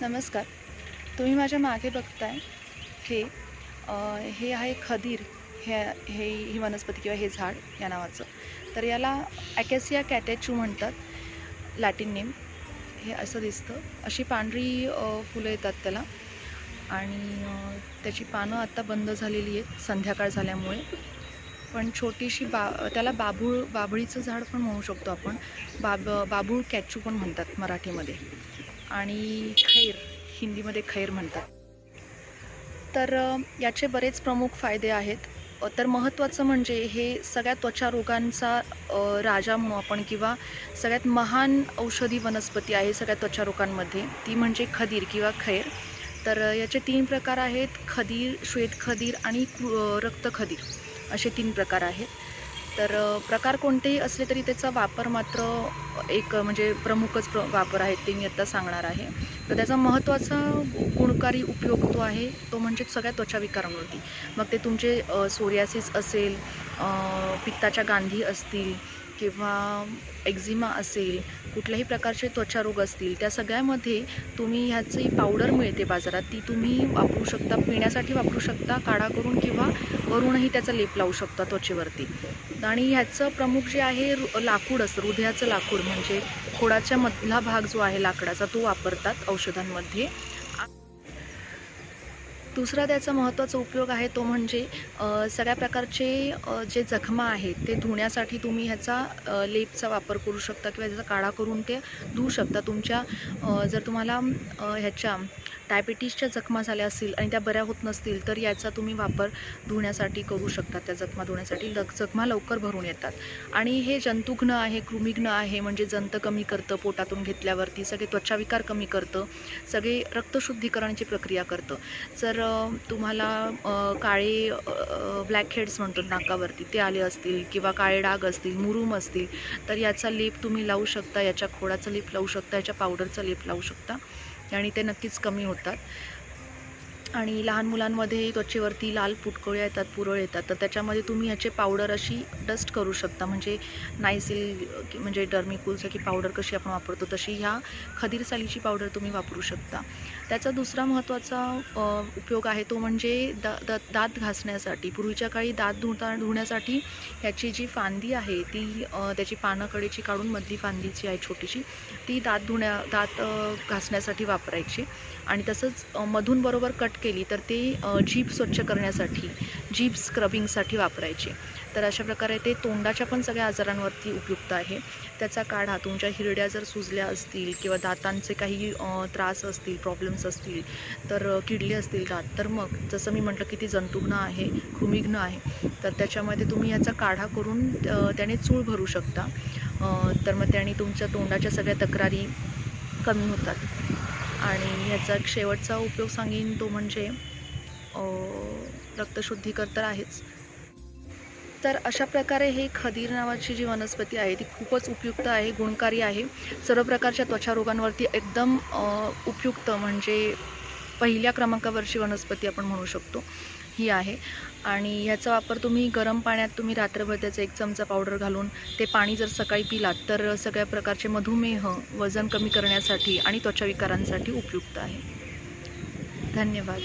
नमस्कार. तुम्ही माझ्या मागे बघताय. हे हे आहे खदीर. हे हे ही वनस्पती किंवा हे झाड या नावाचं. तर याला ॲकॅसिया कॅटॅचू म्हणतात. लॅटिन नेम हे असं दिसतं. अशी पांढरी फुलं येतात त्याला. आणि त्याची पानं आत्ता बंद झालेली आहेत. संध्याकाळ झाल्यामुळे. पण छोटीशी बा त्याला बाबूळ बाभळीचं झाड पण म्हणू शकतो आपण. बाब बाबूळ कॅचू पण म्हणतात मराठीमध्ये. आणि खैर हिंदीमध्ये खैर म्हणतात. तर याचे बरेच प्रमुख फायदे आहेत. तर महत्त्वाचं म्हणजे हे सगळ्या त्वचा रोगांचा राजा म्हणू आपण किंवा सगळ्यात महान औषधी वनस्पती आहे सगळ्या त्वचा रोगांमध्ये ती म्हणजे खदीर किंवा खैर. तर याचे तीन प्रकार आहेत खदीर श्वेत खदीर आणि रक्त खदीर. असे तीन प्रकार आहेत. तर प्रकार कोणतेही असले तरी त्याचा वापर मात्र एक म्हणजे प्रमुखच प्र वापर आहेत ते मी आत्ता सांगणार आहे. तर त्याचा महत्त्वाचा गुणकारी उपयोग तो आहे तो म्हणजे सगळ्या त्वचा विकारांवरती. मग ते तुमचे सोरियासिस असेल पित्ताच्या गांधी असतील किंवा एक्झिमा असेल कुठल्याही प्रकारचे त्वचारोग असतील त्या सगळ्यामध्ये तुम्ही ह्याची पावडर मिळते बाजारात. ती तुम्ही वापरू शकता पिण्यासाठी वापरू शकता काढा करून किंवा वरूनही त्याचा लेप लावू शकता त्वचेवरती. आणि ह्याचं प्रमुख जे आहे लाकूड असतं हृदयाचं लाकूड म्हणजे खोडाच्या मधला भाग जो आहे लाकडाचा तो वापरतात औषधांमध्ये. दुसरा त्याचा महत्त्वाचा उपयोग आहे तो म्हणजे सगळ्या प्रकारचे जे जखमा आहेत ते धुण्यासाठी तुम्ही ह्याचा लेपचा वापर करू शकता किंवा त्याचा काढा करून ते धुवू शकता. तुमच्या जर तुम्हाला ह्याच्या डायबिटीसच्या जखमा झाल्या असतील आणि त्या बऱ्या होत नसतील तर याचा तुम्ही वापर धुण्यासाठी करू शकता. त्या जखमा धुण्यासाठी लग जखमा लवकर भरून येतात. आणि हे जंतुघ्न आहे कृमिघ्न आहे म्हणजे जंत कमी करतं पोटातून घेतल्यावरती सगळे त्वचाविकार कमी करतं सगळे रक्तशुद्धीकरणाची प्रक्रिया करतं. जर तुम्हाला काळे ब्लॅक हेड्स म्हणतो नाकावरती ते आले असतील किंवा काळे डाग असतील मुरूम असतील तर याचा लेप तुम्ही लावू शकता याच्या खोडाचा लेप लावू शकता याच्या पावडरचा लेप लावू शकता. आणि ते नक्कीच कमी होतात. आणि लहान मुलांमध्ये त्वचेवरती लाल पुटकोळ्या येतात पुरळ येतात. तर त्याच्यामध्ये तुम्ही ह्याचे पावडर अशी डस्ट करू शकता. म्हणजे नायसिल म्हणजे डर्मिकूलसाठी पावडर कशी आपण वापरतो तशी ह्या खदीर सालीची पावडर तुम्ही वापरू शकता. त्याचा दुसरा महत्त्वाचा उपयोग आहे तो म्हणजे दा दा दात घासण्यासाठी. पूर्वीच्या काळी दात धुता धुण्यासाठी ह्याची जी फांदी आहे ती त्याची त्याची पानकडेची काढून मधली फांदीची आहे छोटीशी ती दात धुण्या दात घासण्यासाठी वापरायची. आणि तसंच मधून बरोबर कट केली तर ते जीभ स्वच्छ करण्यासाठी जीभ स्क्रबिंगसाठी वापरायचे. तर अशा प्रकारे ते तोंडाच्या पण सगळ्या आजारांवरती उपयुक्त आहे. त्याचा काढा तुमच्या हिरड्या जर सुजल्या असतील किंवा दातांचे काही त्रास असतील प्रॉब्लेम्स असतील तर किडले असतील दात तर मग जसं मी म्हटलं की ती जंतुघ्न आहे कृमिघ्न आहे तर त्याच्यामध्ये तुम्ही याचा काढा करून त्याने चूळ भरू शकता. तर मग त्याने तुमच्या तोंडाच्या सगळ्या तक्रारी कमी होतात. आणि ह्याचा एक शेवटचा उपयोग सांगेन तो म्हणजे रक्तशुद्धीकर तर आहेच. तर अशा प्रकारे हे खदीर नावाची जी वनस्पती आहे ती खूपच उपयुक्त आहे गुणकारी आहे. सर्व प्रकारच्या त्वचा रोगांवरती एकदम उपयुक्त म्हणजे पहिल्या क्रमांकावरची वनस्पती आपण म्हणू शकतो. ही आहे. आणि ह्याचा वापर तुम्ही गरम पाण्यात तुम्ही रात्रभर त्याचा एक चमचा पावडर घालून ते पाणी जर सकाळी पिलात तर सगळ्या प्रकारचे मधुमेह वजन कमी करण्यासाठी आणि त्वचाविकारांसाठी उपयुक्त आहे. धन्यवाद.